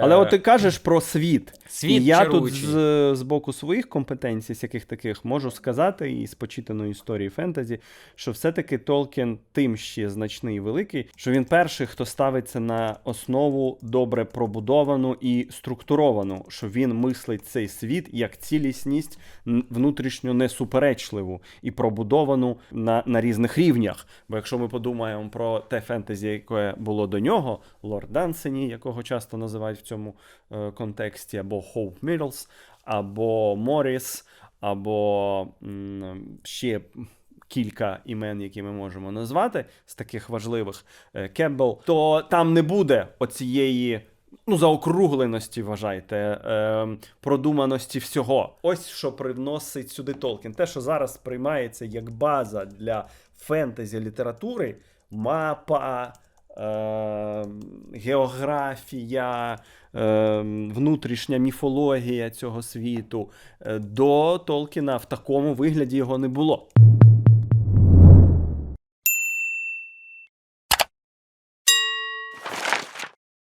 Але Е, от ти кажеш про світ. Світ і я чаруючий. тут з, з боку своїх компетенцій, з яких таких можу сказати, і з почитаної історії фентезі, що все-таки Толкін тим ще значний і великий, що він перший, хто ставиться на основу добре пробудовану і структуровану, що він мислить цей світ як цілісність внутрішньо несуперечливу і пробудовану на, на різних рівнях. Бо якщо ми подумаємо про те фентезі, яке було до нього, Лорд Дансені, якого часто називають в цьому е, контексті, або Хоуп Мідлс, або Моріс, або ще кілька імен, які ми можемо назвати з таких важливих Кембл, то там не буде оцієї. Ну, заокругленості, вважайте, е, продуманості всього. Ось що привносить сюди Толкін. Те, що зараз сприймається як база для фентезі літератури, мапа, е, географія, е, внутрішня міфологія цього світу. Е, До Толкіна в такому вигляді його не було.